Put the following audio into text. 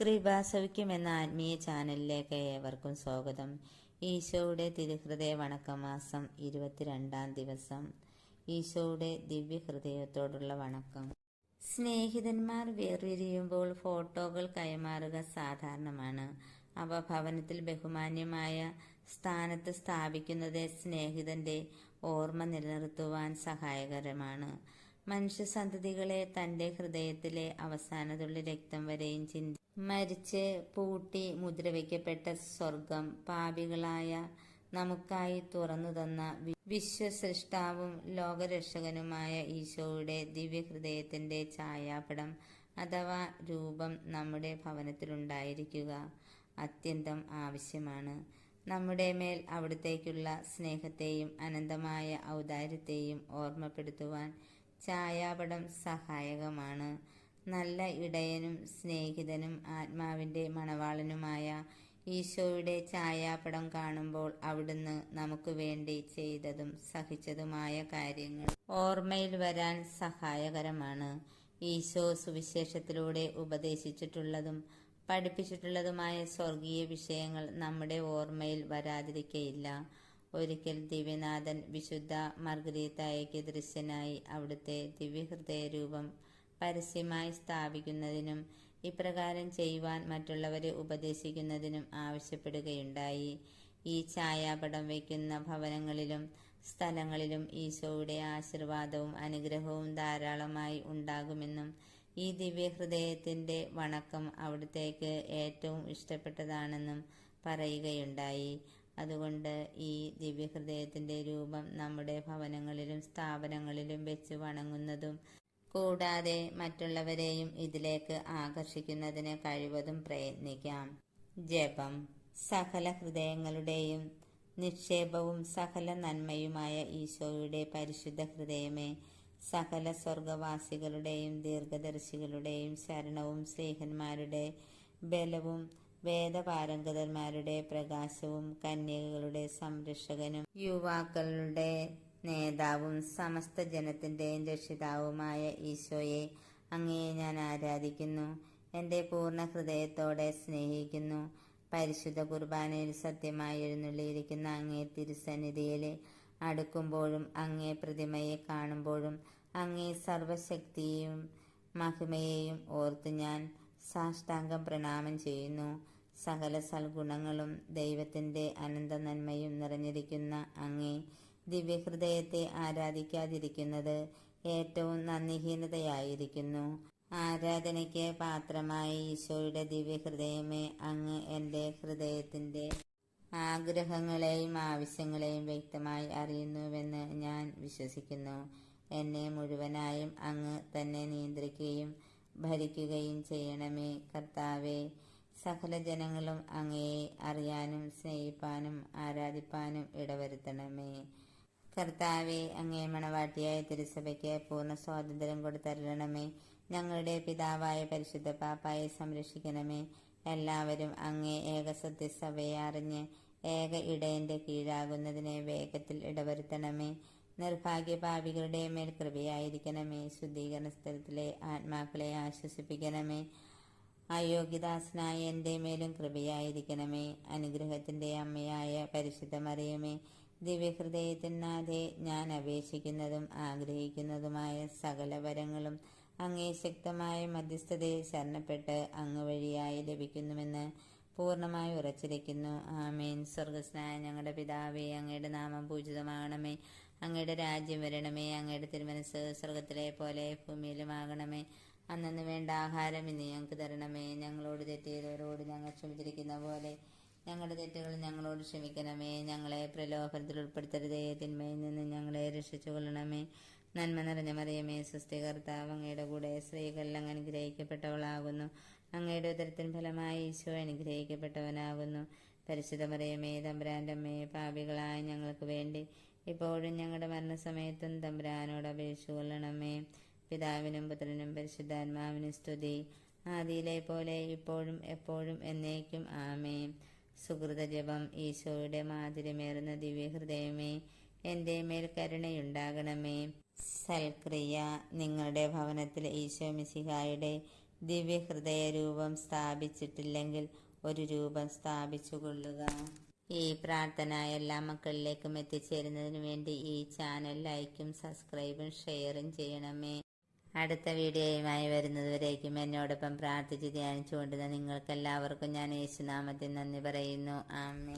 കൃപാസൗഖ്യം എന്ന ആത്മീയ ചാനലിലേക്ക് ഏവർക്കും സ്വാഗതം. ഈശോയുടെ തിരുഹൃദയ വണക്കമാസം ഇരുപത്തിരണ്ടാം ദിവസം. ഈശോയുടെ ദിവ്യഹൃദയത്തോടുള്ള വണക്കം. സ്നേഹിതന്മാർ വേർപിരിയുമ്പോൾ ഫോട്ടോകൾ കൈമാറുക സാധാരണമാണ്. അവ ഭവനത്തിൽ ബഹുമാന്യമായ സ്ഥാനത്ത് സ്ഥാപിക്കുന്നത് സ്നേഹിതന്റെ ഓർമ്മ നിലനിർത്തുവാൻ സഹായകരമാണ്. മനുഷ്യസന്തതികളെ തന്റെ ഹൃദയത്തിലെ അവസാനതുള്ളി രക്തം വരെയും ചിന്തി. മരിച്ച് പൂട്ടി മുദ്രവയ്ക്കപ്പെട്ട സ്വർഗം പാപികളായ നമുക്കായി തുറന്നു തന്ന വിശ്വസൃഷ്ടാവും ലോകരക്ഷകനുമായ ഈശോയുടെ ദിവ്യഹൃദയത്തിന്റെ ഛായാപടം അഥവാ രൂപം നമ്മുടെ ഭവനത്തിലുണ്ടായിരിക്കുക അത്യന്തം ആവശ്യമാണ്. നമ്മുടെ മേൽ അവിടത്തേക്കുള്ള സ്നേഹത്തെയും അനന്തമായ ഔദാര്യത്തെയും ഓർമ്മപ്പെടുത്തുവാൻ ഛായാപടം സഹായകമാണ്. നല്ല ഇടയനും സ്നേഹിതനും ആത്മാവിന്റെ മണവാളനുമായ ഈശോയുടെ ഛായാപടം കാണുമ്പോൾ അവിടുന്ന് നമുക്ക് വേണ്ടി ചെയ്തതും സഹിച്ചതുമായ കാര്യങ്ങൾ ഓർമ്മയിൽ വരാൻ സഹായകരമാണ്. ഈശോ സുവിശേഷത്തിലൂടെ ഉപദേശിച്ചിട്ടുള്ളതും പഠിപ്പിച്ചിട്ടുള്ളതുമായ സ്വർഗീയ വിഷയങ്ങൾ നമ്മുടെ ഓർമ്മയിൽ വരാതിരിക്കയില്ല. ഒരിക്കൽ ദിവ്യനാഥൻ വിശുദ്ധ മർഗരീതായയ്ക്ക് ദൃശ്യനായി അവിടുത്തെ ദിവ്യഹൃദയരൂപം പരസ്യമായി സ്ഥാപിക്കുന്നതിനും ഇപ്രകാരം ചെയ്യുവാൻ മറ്റുള്ളവരെ ഉപദേശിക്കുന്നതിനും ആവശ്യപ്പെടുകയുണ്ടായി. ഈ ഛായാപടം വയ്ക്കുന്ന ഭവനങ്ങളിലും സ്ഥലങ്ങളിലും ഈശോയുടെ ആശീർവാദവും അനുഗ്രഹവും ധാരാളമായി ഉണ്ടാകുമെന്നും ഈ ദിവ്യഹൃദയത്തിന്റെ വണക്കം അവിടത്തേക്ക് ഏറ്റവും ഇഷ്ടപ്പെട്ടതാണെന്നും പറയുകയുണ്ടായി. അതുകൊണ്ട് ഈ ദിവ്യഹൃദയത്തിന്റെ രൂപം നമ്മുടെ ഭവനങ്ങളിലും സ്ഥാപനങ്ങളിലും വെച്ച് വണങ്ങുന്നതും കൂടാതെ മറ്റുള്ളവരെയും ഇതിലേക്ക് ആകർഷിക്കുന്നതിന് കഴിവതും പ്രയത്നിക്കാം. ജപം സകല ഹൃദയങ്ങളുടെയും നിക്ഷേപവും സകല നന്മയുമായ ഈശോയുടെ പരിശുദ്ധ ഹൃദയമേ സകല സ്വർഗവാസികളുടെയും ദീർഘദർശികളുടെയും ശരണവും സ്നേഹന്മാരുടെ ബലവും വേദപാരംഗതന്മാരുടെ പ്രകാശവും കന്യകകളുടെ സംരക്ഷകനും യുവാക്കളുടെ നേതാവും സമസ്ത ജനത്തിന്റെ രക്ഷിതാവുമായ ഈശോയെ അങ്ങയെ ഞാൻ ആരാധിക്കുന്നു. എന്റെ പൂർണ ഹൃദയത്തോടെ സ്നേഹിക്കുന്നു. പരിശുദ്ധ കുർബാനയിൽ സത്യമായി എഴുന്നള്ളിയിരിക്കുന്ന അങ്ങേ തിരുസന്നിധിയിൽ അടുക്കുമ്പോഴും അങ്ങേ പ്രതിമയെ കാണുമ്പോഴും അങ്ങേ സർവശക്തിയെയും മഹിമയെയും ഓർത്ത് ഞാൻ സാഷ്ടാംഗം പ്രണാമം ചെയ്യുന്നു. സകല സൽഗുണങ്ങളും ദൈവത്തിന്റെ അനന്ത നന്മയും നിറഞ്ഞിരിക്കുന്ന അങ്ങേ. ദിവ്യഹൃദയത്തെ ആരാധിക്കാതിരിക്കുന്നത് ഏറ്റവും നന്ദിഹീനതയായിരിക്കുന്നു. ആരാധനയ്ക്ക് പാത്രമായ ഈശോയുടെ ദിവ്യഹൃദയമേ അങ്ങ് എന്റെ ഹൃദയത്തിന്റെ ആഗ്രഹങ്ങളെയും ആവശ്യങ്ങളെയും വ്യക്തമായി അറിയുന്നുവെന്ന് ഞാൻ വിശ്വസിക്കുന്നു. എന്നെ മുഴുവനായും അങ്ങ് തന്നെ നിയന്ത്രിക്കുകയും ഭരിക്കുകയും ചെയ്യണമേ കർത്താവെ. സകല ജനങ്ങളും അങ്ങയെ അറിയാനും സ്നേഹിപ്പാനും ആരാധിപ്പാനും ഇടവരുത്തണമേ. കർത്താവെ അങ്ങേ മണവാട്ടിയായ തിരുസഭയ്ക്ക് പൂർണ സ്വാതന്ത്ര്യം കൊടുത്തരണമേ ഞങ്ങളുടെ പിതാവായ പരിശുദ്ധ പാപ്പായെ സംരക്ഷിക്കണമേ. എല്ലാവരും അങ്ങേ ഏകസത്യസഭയെ അറിഞ്ഞ് ഏക ഇടയന്റെ കീഴാകുന്നതിനെ വേഗത്തിൽ ഇടവരുത്തണമേ. നിർഭാഗ്യപാപികളുടെ മേൽ കൃപയായിരിക്കണമേ. ശുദ്ധീകരണ സ്ഥലത്തിലെ ആത്മാക്കളെ ആശ്വസിപ്പിക്കണമേ. അയോഗ്യദാസനായ എന്റെ മേലും കൃപയായിരിക്കണമേ. അനുഗ്രഹത്തിന്റെ അമ്മയായ പരിശുദ്ധ മറിയമേ ദിവ്യഹൃദയത്തിനാഥെ ഞാൻ അപേക്ഷിക്കുന്നതും ആഗ്രഹിക്കുന്നതുമായ സകല വരങ്ങളും അങ്ങേ ശക്തമായ മധ്യസ്ഥതയിൽ ശരണപ്പെട്ട് അങ്ങ് വഴിയായി ലഭിക്കുന്നുവെന്ന് പൂർണമായി ഉറച്ചിരിക്കുന്നു. ആമേൻ. സ്വർഗസ്നായ ഞങ്ങളുടെ പിതാവേ അങ്ങയുടെ നാമം പൂജിതമാകണമേ. അങ്ങയുടെ രാജ്യം വരണമേ. അങ്ങയുടെ തിരുമനസ് സ്വർഗത്തിലെ പോലെ ഭൂമിയിലുമാകണമേ. അന്നു വേണ്ട ആഹാരം ഇന്ന് ഞങ്ങൾക്ക് തരണമേ. ഞങ്ങളോട് തെറ്റിയവരോട് ഞങ്ങൾ ക്ഷമിച്ചിരിക്കുന്ന പോലെ ഞങ്ങളുടെ തെറ്റുകൾ ഞങ്ങളോട് ക്ഷമിക്കണമേ. ഞങ്ങളെ പ്രലോഭനത്തിൽ ഉൾപ്പെടുത്തരുതേ. തിന്മയിൽ നിന്ന് ഞങ്ങളെ രക്ഷിച്ചു കൊള്ളണമേ. നന്മ നിറഞ്ഞ മറിയമേ സൃഷ്ടികർത്താവ് അങ്ങയുടെ കൂടെ സ്ത്രീകളിൽ അനുഗ്രഹിക്കപ്പെട്ടവളാകുന്നു. അങ്ങയുടെ ഉദരത്തിൻ ഫലമായി ഈശോ അനുഗ്രഹിക്കപ്പെട്ടവനാകുന്നു. പരിശുദ്ധ മറിയമേ തമ്പുരാന്റെ അമ്മയെ പാപികളായ ഞങ്ങൾക്ക് വേണ്ടി ഇപ്പോഴും ഞങ്ങളുടെ മരണസമയത്തും തമ്പുരാനോട് അപേക്ഷിച്ചു കൊള്ളണമേ. പിതാവിനും പുത്രനും പരിശുദ്ധാത്മാവിനും സ്തുതി. ആദിയിലെ പോലെ ഇപ്പോഴും എപ്പോഴും എന്നേക്കും ആമേ സുഹൃത ജപം ഈശോയുടെ മാധുര്യമേറുന്ന ദിവ്യഹൃദയമേ എന്റെ മേൽ കരുണയുണ്ടാകണമേ. സൽക്രിയ നിങ്ങളുടെ ഭവനത്തിൽ ഈശോ മിശിഹായുടെ ദിവ്യഹൃദയ രൂപം സ്ഥാപിച്ചിട്ടില്ലെങ്കിൽ ഒരു രൂപം സ്ഥാപിച്ചുകൊള്ളുക. ഈ പ്രാർത്ഥന എല്ലാ മക്കളിലേക്കും എത്തിച്ചേരുന്നതിന് വേണ്ടി ഈ ചാനൽ ലൈക്കും സബ്സ്ക്രൈബും ഷെയറും ചെയ്യണമേ. അടുത്ത വീഡിയോയുമായി വരുന്നതുവരേക്കും എന്നോടൊപ്പം പ്രാർത്ഥിച്ച് ധ്യാനിച്ചുകൊണ്ടിരുന്ന നിങ്ങൾക്കെല്ലാവർക്കും ഞാൻ യേശുനാമത്തിൽ നന്ദി പറയുന്നു. ആമേ